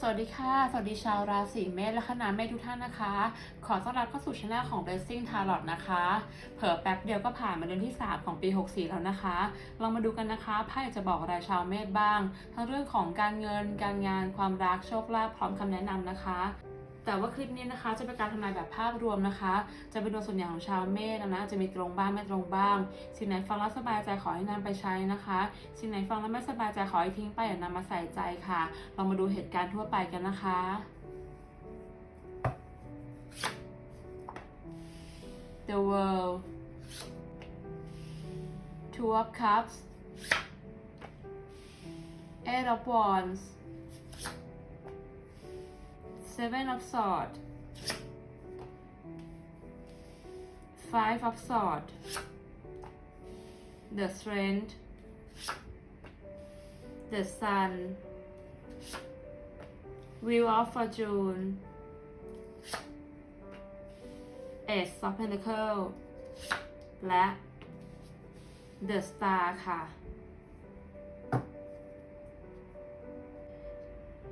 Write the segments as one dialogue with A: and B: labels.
A: สวัสดีค่ะ สวัสดีชาวราศีเมษและคณะเมษทุกท่านนะคะ ขอต้อนรับเข้าสู่ช่องของ Blessing Tarot นะคะ เผลอแป๊บเดียวก็ผ่านมาเดือนที่ 3 ของปี 64 แล้วนะคะลองมาดูกันนะคะไพ่จะบอกอะไรชาวเมษบ้าง ทั้งเรื่องของการเงิน การงาน ความรัก โชคลาภ พร้อมคำแนะนำนะคะ แต่ว่าคลิปนี้นะคะจะเป็นการทำนายแบบภาพรวมนะคะ จะเป็นโดยส่วนใหญ่ของชาวเมษนะจะมีตรงบ้างไม่ตรงบ้าง สิ่งไหนฟังแล้วสบายใจขอให้นำไปใช้นะคะ สิ่งไหนฟังแล้วไม่สบายใจขอให้ทิ้งไปอย่านำมาใส่ใจค่ะเรามาดูเหตุการณ์ทั่วไปกันนะคะ The World Two of Cups Eight of Wands Seven of Swords Five of Swords The Strength The Sun Wheel of Fortune Ace of Pentacles และ The Star ค่ะ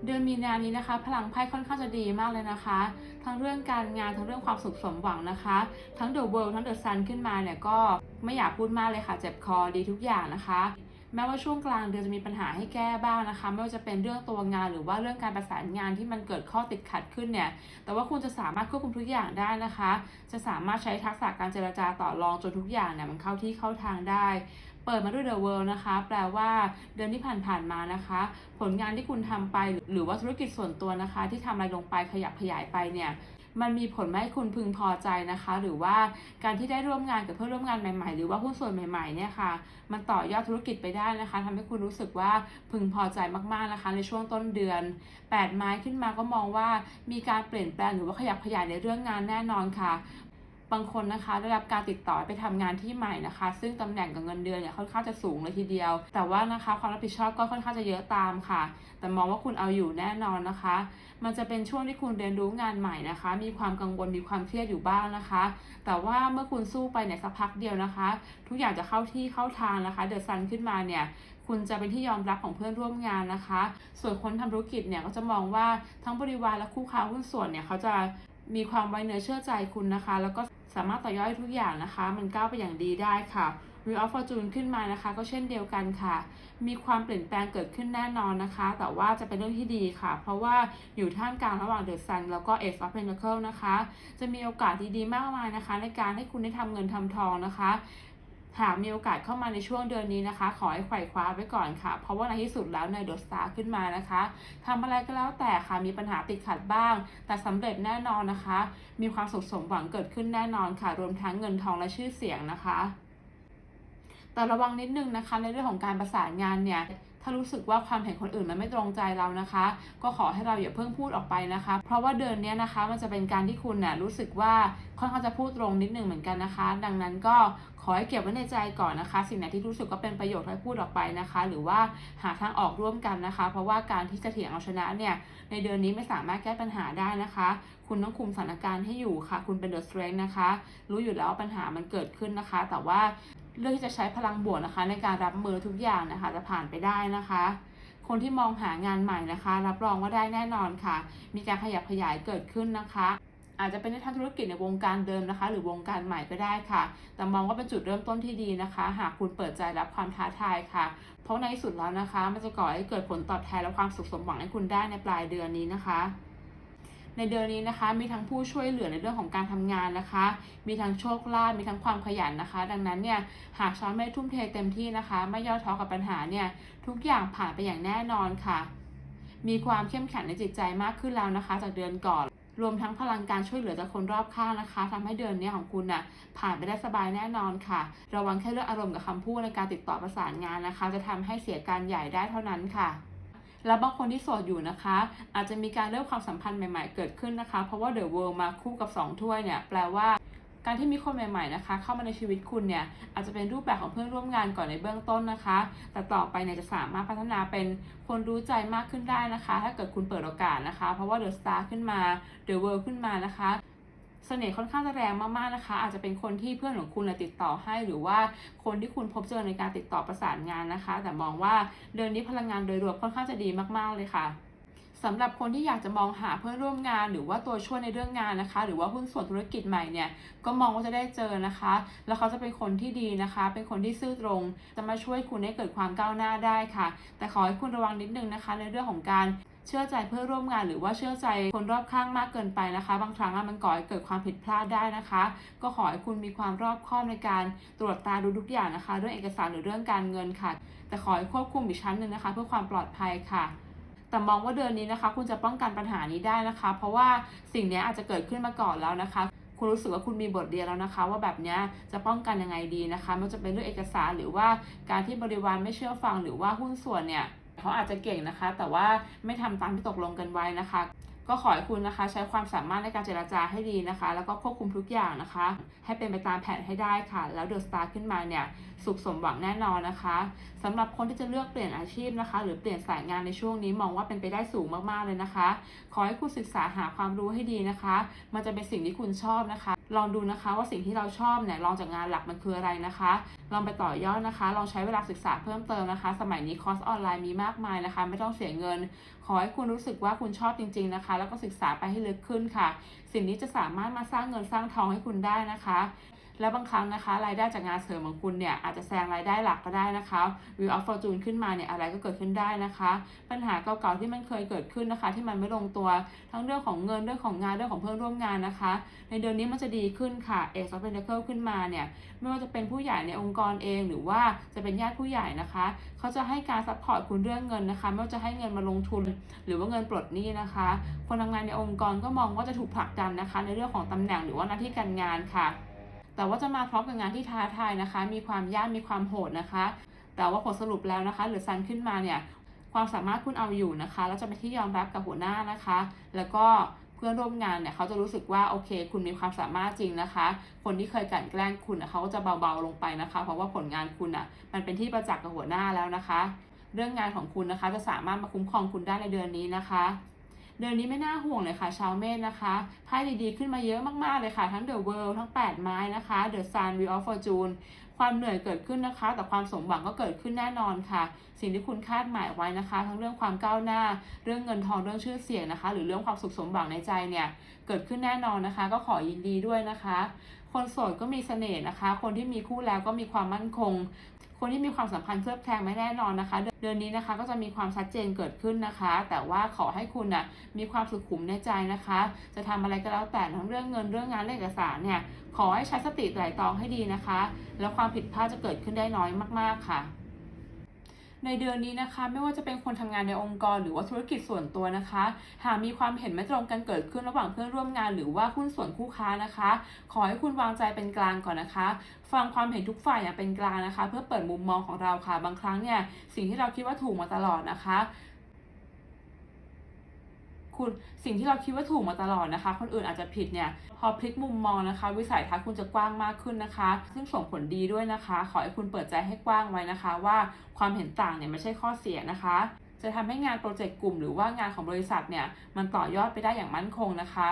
A: เดือนมีนานี้นะคะ พลังไพ่ค่อนข้างจะดีมากเลยนะคะ ทั้งเรื่องการงานทั้งเรื่องความสุขสมหวังนะคะ ทั้ง The World ทั้ง The Sun ขึ้นมาเนี่ยก็ไม่อยากพูดมากเลยค่ะเจ็บคอดีทุกอย่างนะคะแม้ว่าช่วงกลางเดือนจะมีปัญหาให้แก้บ้างนะคะ ไม่ว่าจะเป็นเรื่องตัวงานหรือว่าเรื่องการประสานงานที่มันเกิดข้อติดขัดขึ้นเนี่ย แต่ว่าคุณจะสามารถควบคุมทุกอย่างได้นะคะ จะสามารถใช้ทักษะการเจรจาต่อรองจนทุกอย่างเนี่ยมันเข้าที่เข้าทางได้ เปิดมาด้วย The World นะคะ แปลว่าเดือนที่ผ่านๆมานะคะ ผลงานที่คุณทำไปหรือว่าธุรกิจส่วนตัวนะคะ ที่ทำอะไรลงไปขยับขยายไปเนี่ยมันมีผลไม่ให้คุณพึงพอใจนะคะ หรือว่าการที่ได้ร่วมงานกับเพื่อนร่วมงานใหม่ๆ หรือว่าหุ้นส่วนใหม่ๆเนี่ยค่ะ มันต่อยอดธุรกิจไปได้นะคะทำให้คุณรู้สึกว่าพึงพอใจมากๆนะคะ ในช่วงต้นเดือน 8 ไม้ขึ้นมาก็มองว่ามีการเปลี่ยนแปลงหรือว่าขยับขยายในเรื่องงานแน่นอนค่ะ บางคนนะคะได้รับการติดต่อไปทำงานที่ใหม่นะคะ ซึ่งตำแหน่งกับเงินเดือนเนี่ยค่อนข้างจะสูงเลยทีเดียว แต่ว่านะคะความรับผิดชอบก็ค่อนข้างจะเยอะตามค่ะ แต่มองว่าคุณเอาอยู่แน่นอนนะคะ มันจะเป็นช่วงที่คุณเรียนรู้งานใหม่นะคะ มีความกังวลมีความเครียดอยู่บ้างนะคะ แต่ว่าเมื่อคุณสู้ไปเนี่ยสักพักเดียวนะคะ ทุกอย่างจะเข้าที่เข้าทางนะคะ เดอะซันขึ้นมาเนี่ยคุณจะเป็นที่ยอมรับของเพื่อนร่วมงานนะคะ ส่วนคนทำธุรกิจเนี่ยก็จะมองว่าทั้งบริวารและคู่ค้าหุ้นส่วนเนี่ยเขาจะ มีความไว้เนื้อเชื่อใจคุณนะคะ แล้วก็สามารถต่อยอดทุกอย่างนะคะ มันก้าวไปอย่างดีได้ค่ะ Wheel of Fortune ขึ้นมานะคะ ก็เช่นเดียวกันค่ะ มีความเปลี่ยนแปลงเกิดขึ้นแน่นอนนะคะ แต่ว่าจะเป็นเรื่องที่ดีค่ะ เพราะว่าอยู่ท่ามกลางระหว่าง The Sun แล้วก็ Ace of Pentacles นะคะ จะมีโอกาสดีๆมากมายนะคะ ในการให้คุณได้ทำเงินทำทองนะคะ หากมีโอกาสเข้ามาในช่วงเดือนนี้นะคะ ขอให้ไขว่คว้าไว้ก่อนค่ะ เพราะว่าในที่สุดแล้วเนยดสตาร์ขึ้นมานะคะทำอะไรก็แล้วแต่ค่ะมีปัญหาติดขัดบ้าง แต่สำเร็จแน่นอนนะคะ มีความสุขสมหวังเกิดขึ้นแน่นอนค่ะ รวมทั้งเงินทองและชื่อเสียงนะคะ แต่ระวังนิดนึงนะคะในเรื่องของการประสานงานเนี่ย ถ้ารู้สึกว่าความเห็นคนอื่นมันไม่ตรงใจเรานะคะ ก็ขอให้เราอย่าเพิ่งพูดออกไปนะคะ เพราะว่าเดือนเนี้ยนะคะมันจะเป็นการที่คุณน่ะรู้สึกว่าค่อนข้างจะพูดตรงนิดนึงเหมือนกันนะคะ ดังนั้นก็ขอให้เก็บไว้ในใจก่อนนะคะ สิ่งไหนที่รู้สึกว่าเป็นประโยชน์ให้พูดออกไปนะคะ หรือว่าหาทางออกร่วมกันนะคะ เพราะว่าการที่จะเถียงเอาชนะเนี่ยในเดือนนี้ไม่สามารถแก้ปัญหาได้นะคะ คุณต้องคุมสถานการณ์ให้อยู่ค่ะ คุณเป็น the strength นะคะ รู้อยู่แล้วปัญหามันเกิดขึ้นนะคะ แต่ว่า เลือกที่จะใช้พลังบวกนะคะ ในการรับมือทุกอย่างนะคะ จะผ่านไปได้นะคะ คนที่มองหางานใหม่นะคะ รับรองว่าได้แน่นอนค่ะ มีการขยับขยายเกิดขึ้นนะคะอาจจะเป็นในทางธุรกิจในวงการเดิมนะคะ หรือวงการใหม่ก็ได้ค่ะ แต่มองว่าเป็นจุดเริ่มต้นที่ดีนะคะ หากคุณเปิดใจรับความท้าทายค่ะ เพราะในที่สุดแล้วนะคะ มันจะก่อให้เกิดผลตอบแทนและความสุขสมหวังให้คุณได้ในปลายเดือนนี้นะคะ ในเดือนนี้นะคะ มีทั้งผู้ช่วยเหลือในเรื่องของการทำงานนะคะ มีทั้งโชคลาภมีทั้งความขยันนะคะ ดังนั้นเนี่ยหากชาวเมษทุ่มเทเต็มที่นะคะ ไม่ย่อท้อกับปัญหาเนี่ยทุกอย่างผ่านไปอย่างแน่นอนค่ะ มีความเข้มแข็งในจิตใจมากขึ้นแล้วนะคะ จากเดือนก่อนรวมทั้งพลังการช่วยเหลือจากคนรอบข้างนะคะทำให้เดือนนี้ของคุณน่ะผ่านไปได้สบายแน่นอนค่ะ ระวังแค่เรื่องอารมณ์กับคำพูดในการติดต่อประสานงานนะคะ จะทำให้เสียการใหญ่ได้เท่านั้นค่ะ แล้วบางคนที่โสดอยู่นะคะ อาจจะมีการเริ่มความสัมพันธ์ใหม่ๆ เกิดขึ้นนะคะ เพราะว่า The World มาคู่กับ 2 ถ้วยเนี่ยแปลว่าการที่มีคนใหม่ๆนะคะ เข้ามาในชีวิตคุณเนี่ยอาจจะเป็นรูปแบบของเพื่อนร่วมงานก่อนในเบื้องต้นนะคะ แต่ต่อไปเนี่ยจะสามารถพัฒนาเป็นคนรู้ใจมากขึ้นได้นะคะ ถ้าเกิดคุณเปิดโอกาสนะคะ เพราะว่า The Star ขึ้นมา The World ขึ้นมานะคะ เสน่ห์ค่อนข้างจะแรงมากๆนะคะ อาจจะเป็นคนที่เพื่อนของคุณติดต่อให้ หรือว่าคนที่คุณพบเจอในการติดต่อประสานงานนะคะ แต่มองว่าเดือนนี้พลังงานโดยรวมค่อนข้างจะดีมากๆเลยค่ะสำหรับคนที่อยากจะมองหาเพื่อนร่วมงาน หรือว่าตัวช่วยในเรื่องงานนะคะ หรือว่าหุ้นส่วนธุรกิจใหม่เนี่ยก็มองว่าจะได้เจอนะคะ แล้วเขาจะเป็นคนที่ดีนะคะ เป็นคนที่ซื่อตรง จะมาช่วยคุณให้เกิดความก้าวหน้าได้ค่ะ แต่ขอให้คุณระวังนิดนึงนะคะ ในเรื่องของการ เชื่อใจเพื่อร่วมงานหรือว่าเชื่อใจคนรอบข้างมากเกินไปนะคะ บางครั้งมันก่อให้เกิดความผิดพลาดได้นะคะ ก็ขอให้คุณมีความรอบคอบในการตรวจตาดูทุกอย่างนะคะ เรื่องเอกสารหรือเรื่องการเงินค่ะ แต่ขอให้ควบคุมอีกชั้นหนึ่งนะคะ เพื่อความปลอดภัยค่ะแต่มองว่าเดือนนี้นะคะ คุณจะป้องกันปัญหานี้ได้นะคะ เพราะว่าสิ่งนี้อาจจะเกิดขึ้นมาก่อนแล้วนะคะ คุณรู้สึกว่าคุณมีบทเรียนแล้วนะคะ ว่าแบบนี้จะป้องกันยังไงดีนะคะม่ว่าจะเป็นเรื่องเอกสารหรือว่าการที่บริวารไม่เชื่อฟังหรือว่าหุ้นส่วนเนี่ย เขาอาจจะเก่งนะคะ แต่ว่าไม่ทำตามที่ตกลงกันไว้นะคะ ก็ขอให้คุณนะคะใช้ความสามารถในการเจรจาให้ดีนะคะ แล้วก็ควบคุมทุกอย่างนะคะ ให้เป็นไปตามแผนให้ได้ค่ะ แล้วเดอะสตาร์ขึ้นมาเนี่ยสุขสมหวังแน่นอนนะคะสำหรับคนที่จะเลือกเปลี่ยนอาชีพนะคะ หรือเปลี่ยนสายงานในช่วงนี้มองว่าเป็นไปได้สูงมากๆเลยนะคะ ขอให้คุณศึกษาหาความรู้ให้ดีนะคะ มันจะเป็นสิ่งที่คุณชอบนะคะ ลองดูนะคะว่าสิ่งที่เราชอบเนี่ยลองจากงานหลักมันคืออะไรนะคะลองไปต่อยอดนะคะ ลองใช้เวลาศึกษาเพิ่มเติมนะคะ สมัยนี้คอร์สออนไลน์มีมากมายนะคะ ไม่ต้องเสียเงิน ขอให้คุณรู้สึกว่าคุณชอบจริง ๆนะคะ แล้วก็ศึกษาไปให้ลึกขึ้นค่ะ สิ่งนี้จะสามารถมาสร้างเงินสร้างทองให้คุณได้นะคะ และบางครั้งนะคะ รายได้จากงานเสริมของคุณเนี่ยอาจจะแซงรายได้หลักก็ได้นะคะ View of Fortune ขึ้นมาเนี่ยอะไรก็เกิดขึ้นได้นะคะ ปัญหาเก่าๆที่มันเคยเกิดขึ้นนะคะ ที่มันไม่ลงตัวทั้งเรื่องของเงินเรื่องของงานเรื่องของเพื่อนร่วมงานนะคะ ในเดือนนี้มันจะดีขึ้นค่ะ Ace of Pentacles ขึ้นมาเนี่ยไม่ว่าจะเป็นผู้ใหญ่ในองค์กรเองหรือว่าจะเป็นญาติผู้ใหญ่นะคะ เขาจะให้การซัพพอร์ตคุณเรื่องเงินนะคะ ไม่ว่าจะให้เงินมาลงทุน หรือว่าเงินปลดหนี้นะคะ คนทำงานในองค์กรก็มองว่าจะถูกผลักดันนะคะ ในเรื่องของตำแหน่งหรือว่าหน้าที่การงานค่ะ แต่ว่าจะมาพร้อมกับงานที่ท้าทายนะคะ มีความยากมีความโหดนะคะ แต่ว่าผลสรุปแล้วนะคะ หรือซันขึ้นมาเนี่ยความสามารถคุณเอาอยู่นะคะแล้วจะเป็นที่ยอมรับกับหัวหน้านะคะ แล้วก็เพื่อนร่วมงานเนี่ยเขาจะรู้สึกว่าโอเค คุณมีความสามารถจริงนะคะ คนที่เคยกลั่นแกล้งคุณเขาก็จะเบาๆลงไปนะคะ เพราะว่าผลงานคุณอะมันเป็นที่ประจักษ์กับหัวหน้าแล้วนะคะ เรื่องงานของคุณนะคะจะสามารถมาคุ้มครองคุณได้ในเดือนนี้นะคะ เดือนนี้ไม่น่าห่วงเลยค่ะ ชาวเมษนะคะไพ่ดีๆขึ้นมาเยอะมากๆเลยค่ะ ทั้ง The World ทั้ง 8 ไม้นะคะ The Sun Wheel of Fortune ความเหนื่อยเกิดขึ้นนะคะ แต่ความสมหวังก็เกิดขึ้นแน่นอนค่ะ สิ่งที่คุณคาดหมายไว้นะคะ ทั้งเรื่องความก้าวหน้า เรื่องเงินทองเรื่องชื่อเสียงนะคะ หรือเรื่องความสุขสมหวังในใจเนี่ยเกิดขึ้นแน่นอนนะคะ ก็ขอยินดีด้วยนะคะ คนโสดก็มีเสน่ห์นะคะ คนที่มีคู่แล้วก็มีความมั่นคง คนที่มีความสัมพันธ์เคลือบแคลงไม่แน่นอนนะคะ เดือนนี้นะคะก็จะมีความชัดเจนเกิดขึ้นนะคะ แต่ว่าขอให้คุณน่ะมีความสุขุมในใจนะคะ จะทำอะไรก็แล้วแต่ทั้งเรื่องเงินเรื่องงานเรื่องเอกสารเนี่ยขอให้ใช้สติไตร่ตรองให้ดีนะคะ แล้วความผิดพลาดจะเกิดขึ้นได้น้อยมากๆค่ะ ในเดือนนี้นะคะ ไม่ว่าจะเป็นคนทำงานในองค์กร หรือว่าธุรกิจส่วนตัวนะคะ หากมีความเห็นไม่ตรงกันเกิดขึ้นระหว่างเพื่อนร่วมงาน หรือว่าหุ้นส่วนคู่ค้านะคะ ขอให้คุณวางใจเป็นกลางก่อนนะคะ ฟังความเห็นทุกฝ่ายอย่างเป็นกลางนะคะ เพื่อเปิดมุมมองของเราค่ะ บางครั้งเนี่ยสิ่งที่เราคิดว่าถูกมาตลอดนะคะ คุณสิ่งที่เราคิดว่าถูกมาตลอดนะคะ คนอื่นอาจจะผิดเนี่ยพอพลิกมุมมองนะคะ วิสัยทัศน์คุณจะกว้างมากขึ้นนะคะ ซึ่งส่งผลดีด้วยนะคะ ขอให้คุณเปิดใจให้กว้างไว้นะคะ ว่าความเห็นต่างเนี่ยไม่ใช่ข้อเสียนะคะ จะทำให้งานโปรเจกต์กลุ่มหรือว่างานของบริษัทเนี่ยมันต่อยอดไปได้อย่างมั่นคงนะคะ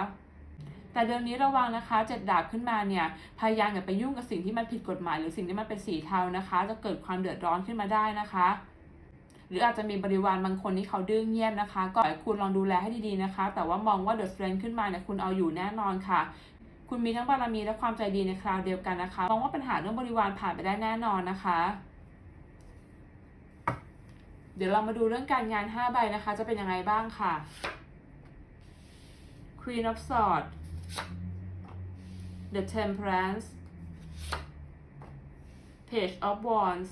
A: แต่เดือนนี้ระวังนะคะเจ็ดดาบขึ้นมาเนี่ยพยายามอย่าไปยุ่งกับสิ่งที่มันผิดกฎหมาย หรือสิ่งที่มันเป็นสีเทานะคะ จะเกิดความเดือดร้อนขึ้นมาได้นะคะ หรืออาจจะมีบริวารบางคนที่เขาดื้อเงียบนะคะ ก็ให้คุณลองดูแลให้ดีๆนะคะ แต่ว่ามองว่าเดอะสเตรนขึ้นมาเนี่ยคุณเอาอยู่แน่นอนค่ะคุณมีทั้งบารมีและความใจดีในคราวเดียวกันนะคะมองว่าปัญหาเรื่องบริวารผ่านไปได้แน่นอนนะคะ เดี๋ยวเรามาดูเรื่องการงาน 5 ใบนะคะ จะเป็นยังไงบ้างค่ะ Queen of Swords The Temperance Page of Wands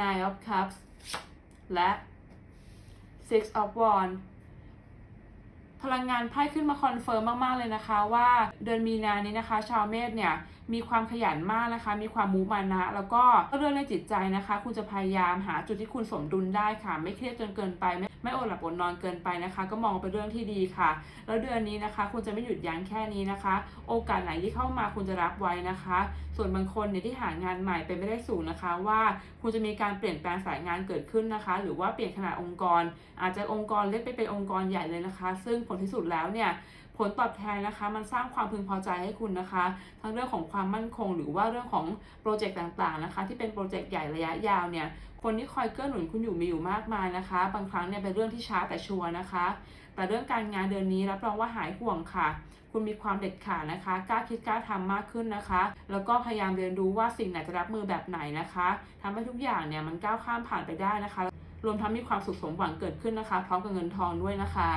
A: Nine of Cups และ Six of Wands พลังงานไพ่ขึ้นมาคอนเฟิร์มมาก ๆ เลยนะคะว่าเดือนมีนานี้นะคะ ชาวเมษเนี่ยมีความขยันมากนะคะ มีความมุมานะ แล้วก็เรื่องในจิตใจนะคะ คุณจะพยายามหาจุดที่คุณสมดุลได้ค่ะ ไม่เครียดจนเกินไป ไม่อดหลับอดนอนเกินไปนะคะ ก็มองเป็นเรื่องที่ดีค่ะ แล้วเดือนนี้นะคะ คุณจะไม่หยุดยั้งแค่นี้นะคะ โอกาสไหนที่เข้ามาคุณจะรับไว้นะคะ ส่วนบางคนเนี่ยที่หางานใหม่เป็นไม่ได้สูงนะคะ ว่าคุณจะมีการเปลี่ยนแปลงสายงานเกิดขึ้นนะคะ หรือว่าเปลี่ยนขนาดองค์กร อาจจะองค์กรเล็กไปเป็นองค์กรใหญ่เลยนะคะ ซึ่งผลที่สุดแล้วเนี่ยผลตอบแทนนะคะมันสร้างความพึงพอใจให้คุณนะคะ ทั้งเรื่องของความมั่นคง หรือว่าเรื่องของโปรเจกต์ต่างๆนะคะ ที่เป็นโปรเจกต์ใหญ่ระยะยาวเนี่ย คนที่คอยเกื้อหนุนคุณอยู่มีอยู่มากมายนะคะ บางครั้งเนี่ยเป็นเรื่องที่ช้าแต่ชัวร์นะคะ แต่เรื่องการงานเดือนนี้รับรองว่าหายห่วงค่ะ คุณมีความเด็ดขาดนะคะ กล้าคิดกล้าทำมากขึ้นนะคะ แล้วก็พยายามเรียนรู้ว่าสิ่งไหนจะรับมือแบบไหนนะคะทำให้ทุกอย่างเนี่ยมันก้าวข้ามผ่านไปได้นะคะ รวมทั้งมีความสุขสมหวังเกิดขึ้นนะคะ พร้อมกับเงินทองด้วยนะคะ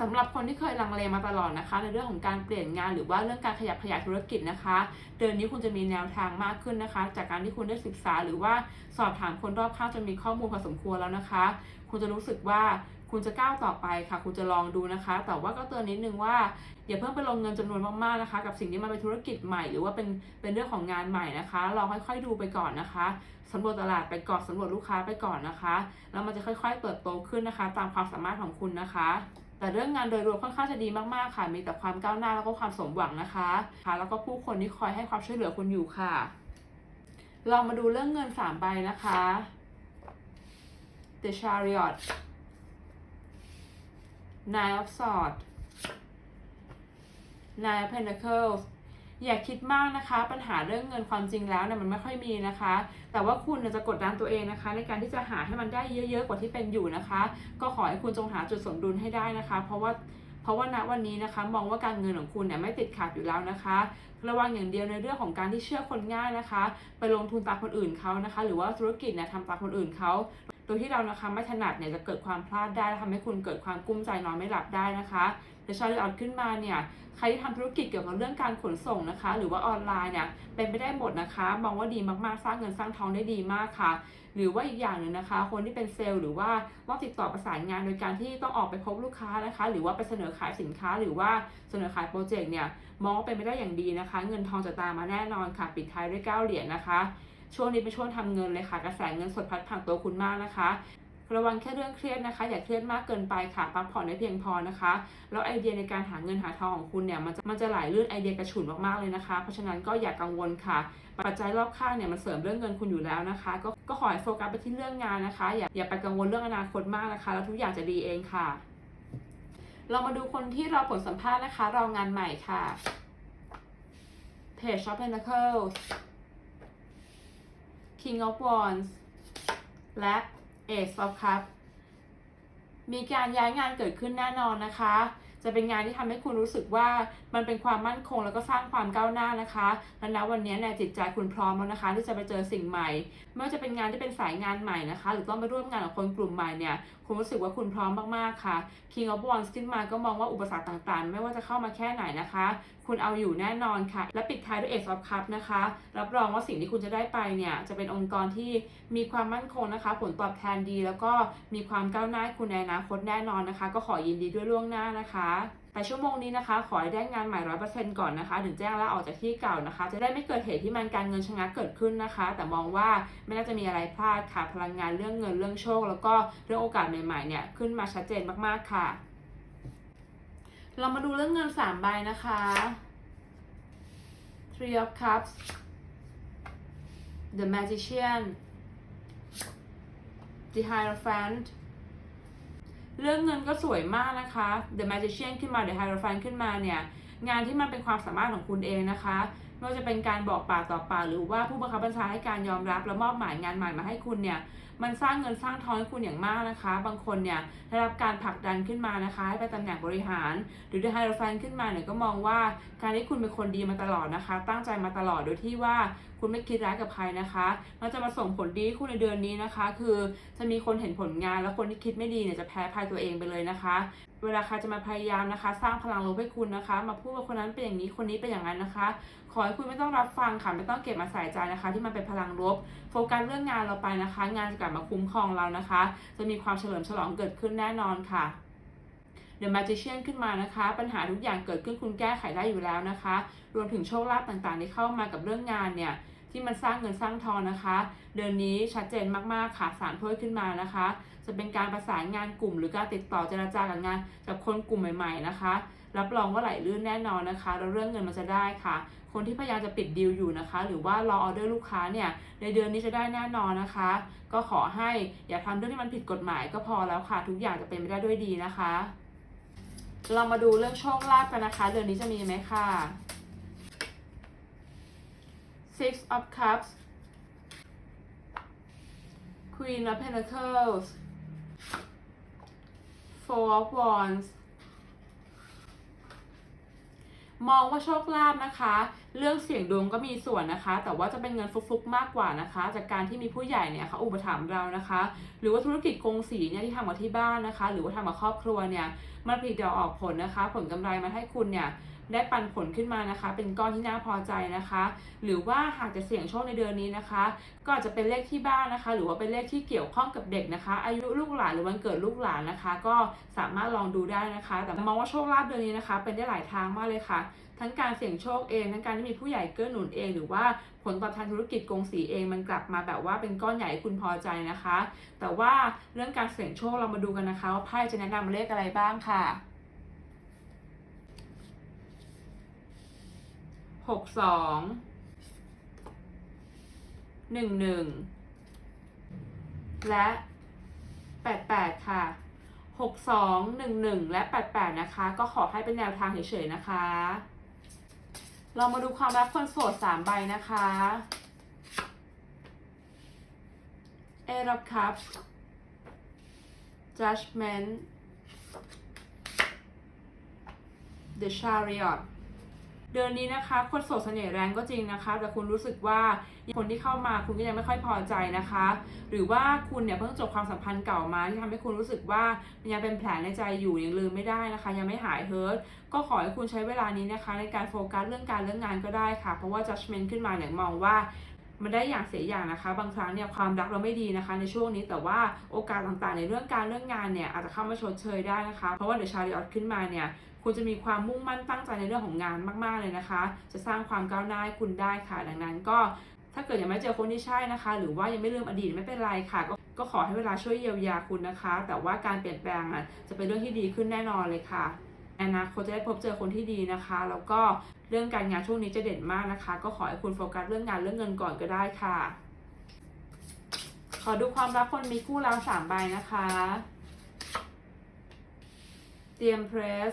A: สำหรับคนที่เคยลังเลมาตลอดนะคะ ในเรื่องของการเปลี่ยนงานหรือว่าเรื่องการขยับขยายธุรกิจนะคะ เดือนนี้คุณจะมีแนวทางมากขึ้นนะคะ จากการที่คุณได้ศึกษาหรือว่าสอบถามคนรอบข้างจนมีข้อมูลพอสมควรแล้วนะคะ คุณจะรู้สึกว่าคุณจะก้าวต่อไปค่ะ คุณจะลองดูนะคะ แต่ว่าก็เตือนนิดนึงว่าอย่าเพิ่งไปลงเงินจำนวนมากๆนะคะ กับสิ่งที่มันเป็นธุรกิจใหม่ หรือว่าเป็นเป็นเรื่องของงานใหม่นะคะลองค่อยๆดูไปก่อนนะคะสำรวจตลาดไปก่อนสำรวจลูกค้าไปก่อนนะคะแล้วมันจะค่อย ๆ เติบโตขึ้นนะคะ ตามความสามารถของคุณนะคะ แต่เรื่องงานโดยรวมค่อนข้างจะดีมากๆค่ะ มีแต่ความก้าวหน้าแล้วก็ความสมหวังนะคะค่ะแล้วก็ผู้คนที่คอยให้ความช่วยเหลือคุณอยู่ค่ะ เรามาดูเรื่องเงินสามใบนะคะ The Chariot Nine of Swords Nine of Pentacles อย่าคิดมากนะคะ ปัญหาเรื่องเงินความจริงแล้วเนี่ยมันไม่ค่อยมีนะคะ แต่ว่าคุณจะกดดันตัวเองนะคะ ในการที่จะหาให้มันได้เยอะๆกว่าที่เป็นอยู่นะคะ ก็ขอให้คุณจงหาจุดสมดุลให้ได้นะคะ เพราะว่าเพราะว่าณวันนี้นะคะมองว่าการเงินของคุณเนี่ยไม่ติดขัดอยู่แล้วนะคะ ระวังอย่างเดียวในเรื่องของการที่เชื่อคนง่ายนะคะ ไปลงทุนตามคนอื่นเขานะคะ หรือว่าธุรกิจเนี่ยทำตามคนอื่นเขาโดยที่เรานะคะไม่ถนัดเนี่ยจะเกิดความพลาดได้ทำให้คุณเกิดความกุ้มใจนอนไม่หลับได้นะคะ แต่ชาลีออดขึ้นมาเนี่ยใครที่ทำธุรกิจเกี่ยวกับเรื่องการขนส่งนะคะ หรือว่าออนไลน์เนี่ยเป็นไปได้หมดนะคะ มองว่าดีมากๆ สร้างเงินสร้างทองได้ดีมากค่ะ หรือว่าอีกอย่างหนึ่งนะคะ คนที่เป็นเซลล์หรือว่าต้องติดต่อประสานงานโดยการที่ต้องออกไปพบลูกค้านะคะ หรือว่าไปเสนอขายสินค้า หรือว่าเสนอขายโปรเจกต์เนี่ยมองว่าเป็นไปได้อย่างดีนะคะ เงินทองจะตามมาแน่นอนค่ะ ปิดท้ายด้วยเก้าเหรียญนะคะช่วงนี้เป็นช่วงทำเงินเลยค่ะ กระแสเงินสดพัดผ่านตัวคุณมากนะคะ ระวังแค่เรื่องเครียดนะคะ อย่าเครียดมากเกินไปค่ะพักผ่อนได้เพียงพอนะคะ แล้วไอเดียในการหาเงินหาทองของคุณเนี่ยมันจะมันจะไหลลื่นไอเดียกระฉุนมากๆเลยนะคะ เพราะฉะนั้นก็อย่ากังวลค่ะ ปัจจัยรอบข้างเนี่ยมันเสริมเรื่องเงินคุณอยู่แล้วนะคะ ก็ก็ขอให้โฟกัสไปที่เรื่องงานนะคะ อย่าอย่าไปกังวลเรื่องอนาคตมากนะคะ แล้วทุกอย่างจะดีเองค่ะ เรามาดูคนที่รอผลสัมภาษณ์นะคะรองานใหม่ค่ะ Page of Pentacles King of Wands และ Ace of Cups มีการย้ายงานเกิดขึ้นแน่นอนนะคะ จะเป็นงานที่ทำให้คุณรู้สึกว่ามันเป็นความมั่นคงแล้วก็สร้างความก้าวหน้านะคะและณวันนี้เนี่ยจิตใจคุณพร้อมแล้วนะคะ ที่จะไปเจอสิ่งใหม่ ไม่ว่าจะเป็นงานที่เป็นสายงานใหม่นะคะ หรือต้องไปร่วมงานกับคนกลุ่มใหม่เนี่ยคุณรู้สึกว่าคุณพร้อมมากๆค่ะ King of Wands ขึ้นมาก็มองว่าอุปสรรคต่างๆ ไม่ว่าจะเข้ามาแค่ไหนนะคะ คุณเอาอยู่แน่นอนค่ะ และปิดท้ายด้วย Ace of Cups นะคะ รับรองว่าสิ่งที่คุณจะได้ไปเนี่ยจะเป็นองค์กรที่มีความมั่นคงนะคะ ผลตอบแทนดี แล้วก็มีความก้าวหน้าคุณในอนาคตแน่นอนนะคะ ก็ขอยินดีด้วยล่วงหน้านะคะ แต่ชั่วโมงนี้นะคะ ขอให้ได้งานใหม่ร้อยเปอร์เซ็นต์ก่อนนะคะ ถึงแจ้งลาออกจากที่เก่านะคะ จะได้ไม่เกิดเหตุที่มันการเงินชะงักเกิดขึ้นนะคะ แต่มองว่าไม่น่าจะมีอะไรพลาดค่ะ พลังงานเรื่องเงินเรื่องโชค แล้วก็เรื่องโอกาสใหม่ๆเนี่ยขึ้นมาชัดเจนมากๆค่ะ เรามาดูเรื่องเงินสามใบนะคะ Three of Cups The Magician The Hierophant เรื่องเงินก็สวยมากนะคะ The Magician ขึ้นมา The Hierophant ขึ้นมาเนี่ย งานที่มันเป็นความสามารถของคุณเองนะคะไม่ว่าจะเป็นการบอกปากต่อปากหรือว่าผู้บังคับบัญชาให้การยอมรับและมอบหมายงานใหม่มาให้คุณเนี่ยมันสร้างเงินสร้างทองให้คุณอย่างมากนะคะ บางคนเนี่ยได้รับการผลักดันขึ้นมานะคะให้ไปตำแหน่งบริหาร หรือได้ไฮโรฟันขึ้นมาเนี่ยก็มองว่าการที่คุณเป็นคนดีมาตลอดนะคะ ตั้งใจมาตลอดโดยที่ว่าคุณไม่คิดร้ายกับใครนะคะมันจะมาส่งผลดีให้คุณในเดือนนี้นะคะ คือจะมีคนเห็นผลงานแล้วคนที่คิดไม่ดีเนี่ยจะแพ้ภัยตัวเองไปเลยนะคะเวลาใครจะมาพยายามนะคะ สร้างพลังลบให้คุณนะคะ มาพูดว่าคนนั้นเป็นอย่างนี้คนนี้เป็นอย่างนั้นนะคะ ขอให้คุณไม่ต้องรับฟังค่ะไม่ต้องเก็บมาใส่ใจนะคะ ที่มันเป็นพลังลบ โฟกัสเรื่องงานเราไปนะคะ งานจะกลับมาคุ้มครองเรานะคะ จะมีความเฉลิมฉลองเกิดขึ้นแน่นอนค่ะ The Magician ขึ้นมานะคะ ปัญหาทุกอย่างเกิดขึ้นคุณแก้ไขได้อยู่แล้วนะคะ รวมถึงโชคลาภต่างๆ ที่เข้ามากับเรื่องงานเนี่ยที่มันสร้างเงินสร้างทองนะคะ เดือนนี้ชัดเจนมากๆค่ะสามถ้วยขึ้นมานะคะ จะเป็นการประสานงานกลุ่ม หรือการติดต่อเจรจากับงาน กับคนกลุ่มใหม่ ๆนะคะ รับรองว่าไหลลื่นแน่นอนนะคะ แล้วเรื่องเงินมันจะได้ค่ะ คนที่พยายามจะปิดดีลอยู่นะคะ หรือว่ารอออเดอร์ลูกค้าเนี่ยในเดือนนี้จะได้แน่นอนนะคะ ก็ขอให้อย่าทำเรื่องที่มันผิดกฎหมายก็พอแล้วค่ะ ทุกอย่างจะเป็นไปได้ด้วยดีนะคะ เรามาดูเรื่องโชคลาภกันนะคะ เดือนนี้จะมีไหมค่ะ Six of Cups Queen of Pentacles Four of Wands มองว่าโชคลาภนะคะ เรื่องเสี่ยงดวงก็มีส่วนนะคะ แต่ว่าจะเป็นเงินฟุกๆมากกว่านะคะ จากการที่มีผู้ใหญ่เนี่ยเขาอุปถัมภ์เรานะคะ หรือว่าธุรกิจกงสีเนี่ยที่ทำกับที่บ้านนะคะ หรือว่าทำกับครอบครัวเนี่ยมันผลิดอกออกผลนะคะ ผลกำไรมาให้คุณเนี่ย ได้ปันผลขึ้นมานะคะ เป็นก้อนที่น่าพอใจนะคะ หรือว่าหากจะเสี่ยงโชคในเดือนนี้นะคะ ก็อาจจะเป็นเลขที่บ้านนะคะ หรือว่าเป็นเลขที่เกี่ยวข้องกับเด็กนะคะ อายุลูกหลานหรือวันเกิดลูกหลานนะคะ ก็สามารถลองดูได้นะคะ แต่มองว่าโชคลาภเดือนนี้นะคะ เป็นได้หลายทางมากเลยค่ะ ทั้งการเสี่ยงโชคเอง ทั้งการที่มีผู้ใหญ่เกื้อหนุนเอง หรือว่าผลตอบแทนธุรกิจกงสีเองมันกลับมาแบบว่าเป็นก้อนใหญ่คุณพอใจนะคะ แต่ว่าเรื่องการเสี่ยงโชคเรามาดูกันนะคะว่าไพ่จะแนะนำเลขอะไรบ้างค่ะ หกสองหนึ่งหนึ่งและแปดแปดค่ะหกสองหนึ่งหนึ่งและแปดแปดนะคะ ก็ขอให้เป็นแนวทางเฉยๆนะคะ เรามาดูความรักคนโสดสามใบนะคะเอรับคัพ judgment the chariot เดือนนี้นะคะคนโสดเสน่ห์แรงก็จริงนะคะ แต่คุณรู้สึกว่าคนที่เข้ามาคุณก็ยังไม่ค่อยพอใจนะคะ หรือว่าคุณเนี่ยเพิ่งจบความสัมพันธ์เก่ามาที่ทำให้คุณรู้สึกว่ามันยังเป็นแผลในใจอยู่ยังลืมไม่ได้นะคะ ยังไม่หายเฮิร์ตก็ขอให้คุณใช้เวลานี้นะคะ ในการโฟกัสเรื่องการเรื่องงานก็ได้ค่ะ เพราะว่า judgment ขึ้นมาเนี่ยมองว่ามันได้อย่างเสียอย่างนะคะ บางครั้งเนี่ยความรักเราไม่ดีนะคะ ในช่วงนี้แต่ว่าโอกาสต่างๆ ในเรื่องการเรื่องงานเนี่ยอาจจะเข้ามาชดเชยได้นะคะ เพราะว่าเดอะชาริออตขึ้นมาเนี่ย คุณจะมีความมุ่งมั่นตั้งใจในเรื่องของงานมาก ๆ เลยนะคะ จะสร้างความก้าวหน้าให้คุณได้ค่ะ ดังนั้นก็ถ้าเกิดยังไม่เจอคนที่ใช่นะคะ หรือว่ายังไม่ลืมอดีตไม่เป็นไรค่ะ ก็ก็ขอให้เวลาช่วยเยียวยาคุณนะคะ แต่ว่าการเปลี่ยนแปลงอะจะเป็นเรื่องที่ดีขึ้นแน่นอนเลยค่ะอนาคตจะได้พบเจอคนที่ดีนะคะ แล้วก็เรื่องการงานช่วงนี้จะเด่นมากนะคะ ก็ขอให้คุณโฟกัสเรื่องงานเรื่องเงินก่อนก็ได้ค่ะ ขอดูความรักคนมีคู่แล้วสามใบนะคะ เตรียมเพรส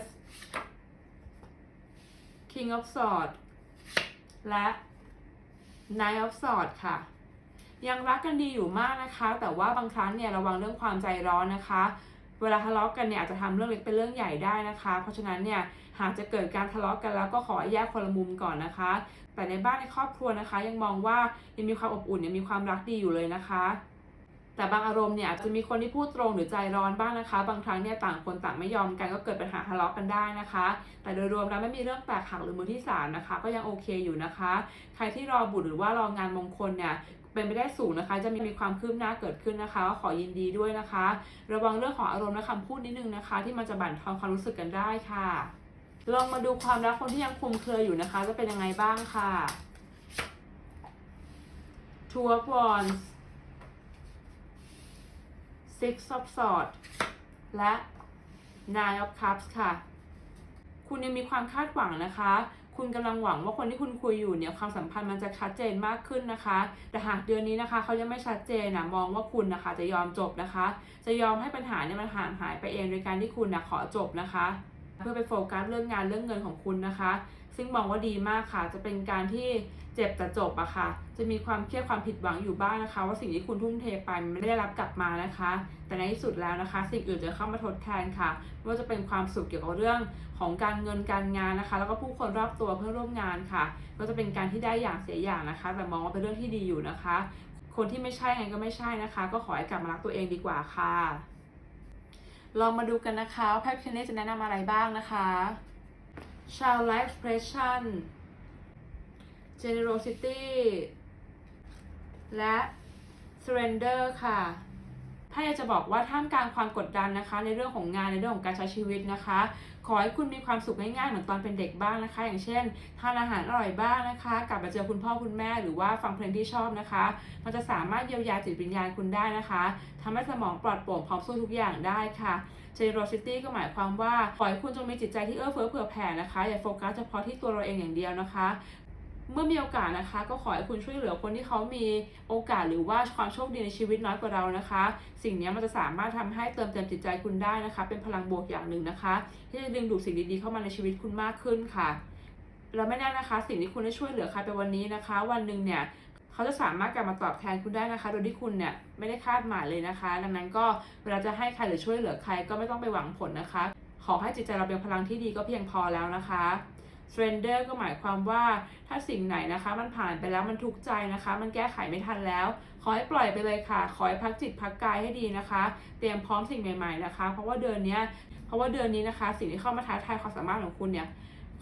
A: King of Swords และ Knight of Swords ค่ะ ยังรักกันดีอยู่มากนะคะ แต่ว่าบางครั้งเนี่ยระวังเรื่องความใจร้อนนะคะ เวลาทะเลาะกันเนี่ยอาจจะทำเรื่องเล็กเป็นเรื่องใหญ่ได้นะคะ เพราะฉะนั้นเนี่ยหากจะเกิดการทะเลาะกันแล้วก็ขอแยกคนละมุมก่อนนะคะ แต่ในบ้านในครอบครัวนะคะ ยังมองว่ายังมีความอบอุ่นยังมีความรักดีอยู่เลยนะคะ แต่บางอารมณ์เนี่ยอาจจะมีคนที่พูดตรงหรือใจร้อนบ้างนะคะ บางครั้งเนี่ยต่างคนต่างไม่ยอมกันก็เกิดปัญหาทะเลาะกันได้นะคะ แต่โดยรวมแล้วไม่มีเรื่องแตกหักหรือมือที่สามนะคะ ก็ยังโอเคอยู่นะคะ ใครที่รอบุตรหรือว่ารองานมงคลเนี่ยเป็นไปได้สูงนะคะ จะมีมีความคืบหน้าเกิดขึ้นนะคะก็ขอยินดีด้วยนะคะ ระวังเรื่องของอารมณ์และคำพูดนิดนึงนะคะ ที่มันจะบั่นทอนความรู้สึกกันได้ค่ะ ลองมาดูความรักคนที่ยังคลุมเครืออยู่นะคะ จะเป็นยังไงบ้างค่ะ Two of Wands Six of Swords และ Nine of Cups ค่ะ คุณยังมีความคาดหวังนะคะ คุณกำลังหวังว่าคนที่คุณคุยอยู่เนี่ยความสัมพันธ์มันจะชัดเจนมากขึ้นนะคะ แต่หากเดือนนี้นะคะเขายังไม่ชัดเจนนะมองว่าคุณนะคะจะยอมจบนะคะ จะยอมให้ปัญหาเนี่ยมันห่างหายไปเองโดยการที่คุณนะขอจบนะคะ เพื่อไปโฟกัสเรื่องงานเรื่องเงินของคุณนะคะ ซึ่งมองว่าดีมากค่ะ จะเป็นการที่เจ็บแต่จบอะค่ะ จะมีความเครียดความผิดหวังอยู่บ้างนะคะ ว่าสิ่งที่คุณทุ่มเทไปมันไม่ได้รับกลับมานะคะ แต่ในที่สุดแล้วนะคะ สิ่งอื่นจะเข้ามาทดแทนค่ะไม่ว่าจะเป็นความสุขเกี่ยวกับเรื่องของการเงินการงานนะคะ แล้วก็ผู้คนรอบตัวเพื่อนร่วมงานค่ะ ก็จะเป็นการที่ได้อย่างเสียอย่างนะคะ แต่มองว่าเป็นเรื่องที่ดีอยู่นะคะ คนที่ไม่ใช่ไงก็ไม่ใช่นะคะ ก็ขอให้กลับมารักตัวเองดีกว่าค่ะ ลองมาดูกันนะคะว่าไพ่พิเน่จะแนะนำอะไรบ้างนะคะ Child Life Expression Generosity และ Surrender ค่ะ ถ้าอยากจะบอกว่าท่ามกลางความกดดันนะคะ ในเรื่องของงานในเรื่องของการใช้ชีวิตนะคะ ขอให้คุณมีความสุขง่ายๆเหมือนตอนเป็นเด็กบ้างนะคะ อย่างเช่นทานอาหารอร่อยบ้างนะคะ กลับมาเจอคุณพ่อคุณแม่หรือว่าฟังเพลงที่ชอบนะคะ มันจะสามารถเยียวยาจิตวิญญาณคุณได้นะคะทำให้สมองปลอดโปร่งพร้อมสู้ทุกอย่างได้ค่ะ generosity ก็หมายความว่าขอให้คุณจงมีจิตใจที่เอื้อเฟื้อเผื่อแผ่นะคะ อย่าโฟกัสเฉพาะที่ตัวเราเองอย่างเดียวนะคะ เมื่อมีโอกาสนะคะ ก็ขอให้คุณช่วยเหลือคนที่เขามีโอกาสหรือว่าความโชคดีในชีวิตน้อยกว่าเรานะคะ สิ่งนี้มันจะสามารถทำให้เติมเต็มจิตใจคุณได้นะคะ เป็นพลังบวกอย่างหนึ่งนะคะ ที่จะดึงดูดสิ่งดีๆเข้ามาในชีวิตคุณมากขึ้นค่ะเราไม่แน่นะคะ สิ่งที่คุณได้ช่วยเหลือใครไปวันนี้นะคะ วันหนึ่งเนี่ยเขาเขาจะสามารถกลับมาตอบแทนคุณได้นะคะ โดยที่คุณเนี่ยไม่ได้คาดหมายเลยนะคะ ดังนั้นก็เวลาจะให้ใครหรือช่วยเหลือใครก็ไม่ต้องไปหวังผลนะคะ ขอให้จิตใจเราเป็นพลังที่ดีก็เพียงพอแล้วนะคะ surrender ก็หมายความว่าถ้าสิ่งไหนนะคะ มันผ่านไปแล้วมันทุกข์ใจนะคะ มันแก้ไขไม่ทันแล้ว ขอให้ปล่อยไปเลยค่ะ ขอให้พักจิตพักกายให้ดีนะคะ เตรียมพร้อมสิ่งใหม่ๆนะคะ เพราะว่าเดือนนี้เพราะว่าเดือนนี้นะคะ สิ่งที่เข้ามาท้าทายความสามารถของคุณเนี่ย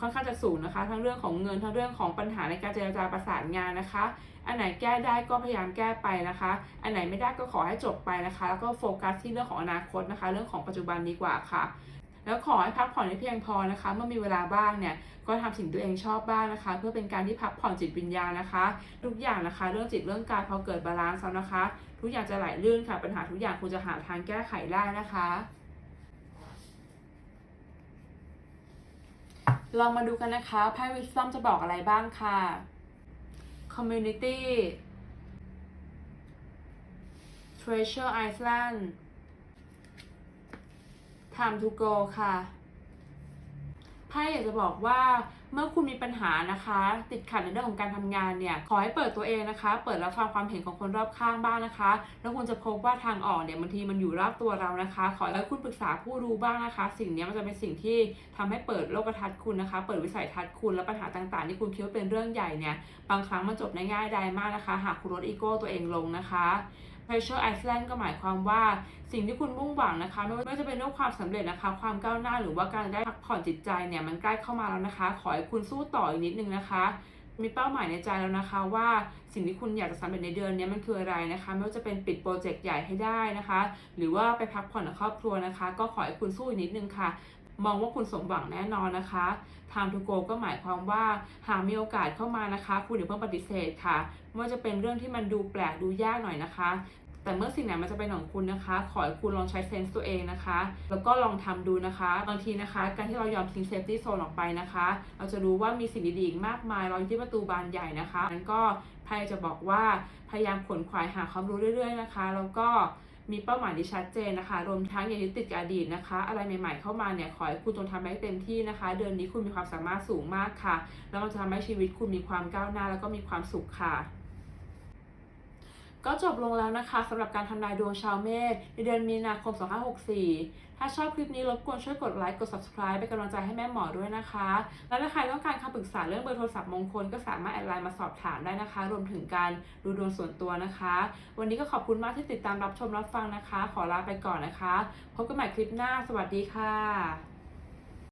A: ค่อนข้างจะสูงนะคะ ทั้งเรื่องของเงินทั้งเรื่องของปัญหาในการเจรจาประสานงานนะคะ อันไหนแก้ได้ก็พยายามแก้ไปนะคะ อันไหนไม่ได้ก็ขอให้จบไปนะคะ แล้วก็โฟกัสที่เรื่องของอนาคตนะคะ เรื่องของปัจจุบันดีกว่าค่ะ แล้วขอให้พักผ่อนให้เพียงพอนะคะ เมื่อมีเวลาบ้างเนี่ยก็ทำสิ่งตัวเองชอบบ้างนะคะ เพื่อเป็นการที่พักผ่อนจิตวิญญาณนะคะ ทุกอย่างนะคะ เรื่องจิตเรื่องกายพอเกิดบาลานซ์แล้วนะคะ ทุกอย่างจะไหลลื่นค่ะ ปัญหาทุกอย่างคุณจะหาทางแก้ไขได้นะคะลองมาดูกันนะคะไพ่วิสซัมจะบอกอะไรบ้างค่ะ community treasure island time to go ค่ะไพ่อยากจะบอกว่าเมื่อคุณมีปัญหานะคะ ติดขัดในเรื่องของการทำงานเนี่ย ขอให้เปิดตัวเองนะคะ เปิดรับฟังความเห็นของคนรอบข้างบ้างนะคะ แล้วคุณจะพบว่าทางออกเนี่ยบางทีมันอยู่รอบตัวเรานะคะ ขอให้คุณปรึกษาผู้รู้บ้างนะคะ สิ่งนี้มันจะเป็นสิ่งที่ทำให้เปิดโลกทัศน์คุณนะคะ เปิดวิสัยทัศน์คุณและปัญหาต่างๆที่คุณคิดว่าเป็นเรื่องใหญ่เนี่ยบางครั้งมันจบได้ง่ายดายมากนะคะ หากคุณลดอีโก้ตัวเองลงนะคะ Treasure Island ก็หมายความว่าสิ่งที่คุณมุ่งหวังนะคะ ไม่ว่าจะเป็นเรื่องความสำเร็จนะคะ ความก้าวหน้าหรือว่าการได้พักผ่อนจิตใจเนี่ยมันใกล้เข้ามาแล้วนะคะ ขอให้คุณสู้ต่ออีกนิดนึงนะคะ มีเป้าหมายในใจแล้วนะคะว่าสิ่งที่คุณอยากจะสำเร็จในเดือนนี้มันคืออะไรนะคะ ไม่ว่าจะเป็นปิดโปรเจกต์ใหญ่ให้ได้นะคะ หรือว่าไปพักผ่อนกับครอบครัวนะคะ ก็ขอให้คุณสู้อีกนิดนึงค่ะมองว่าคุณสมหวังแน่นอนนะคะ Time to go ก็หมายความว่าหากมีโอกาสเข้ามานะคะ คุณอย่าเพิ่งปฏิเสธค่ะไม่ว่าจะเป็นเรื่องที่มันดูแปลกดูยากหน่อยนะคะ แต่เมื่อสิ่งไหนมันจะเป็นของคุณนะคะ ขอให้คุณลองใช้เซนส์ตัวเองนะคะ แล้วก็ลองทำดูนะคะ บางทีนะคะ การที่เรายอมทิ้งเซฟตี้โซนออกไปนะคะ เราจะรู้ว่ามีสิ่งดีๆอีกมากมายรออยู่ที่ประตูบานใหญ่นะคะนั้นก็ไพจะบอกว่าพยายามขวนขวายหาความรู้เรื่อย ๆ นะคะ แล้วก็มีเป้าหมายที่ชัดเจนนะคะ รวมทั้งอย่ายึดติดกับอดีตนะคะ อะไรใหม่ๆเข้ามาเนี่ย ขอให้คุณจงทำให้เต็มที่นะคะ เดือนนี้คุณมีความสามารถสูงมากค่ะ แล้วมันจะทำให้ชีวิตคุณมีความก้าวหน้า แล้วก็มีความสุขค่ะ ก็จบลงแล้วนะคะสำหรับการทำนายดวงชาวเมษในเดือนมีนาคม 2564 ถ้าชอบคลิปนี้รบกวนช่วยกดไลค์กด subscribe เป็นกำลังใจให้แม่หมอด้วยนะคะ แล้วถ้าใครต้องการคำปรึกษาเรื่องเบอร์โทรศัพท์มงคลก็สามารถแอดไลน์มาสอบถามได้นะคะ รวมถึงการดูดวงส่วนตัวนะคะ วันนี้ก็ขอบคุณมากที่ติดตามรับชมรับฟังนะคะ ขอลาไปก่อนนะคะ พบกันใหม่คลิปหน้า สวัสดีค่ะ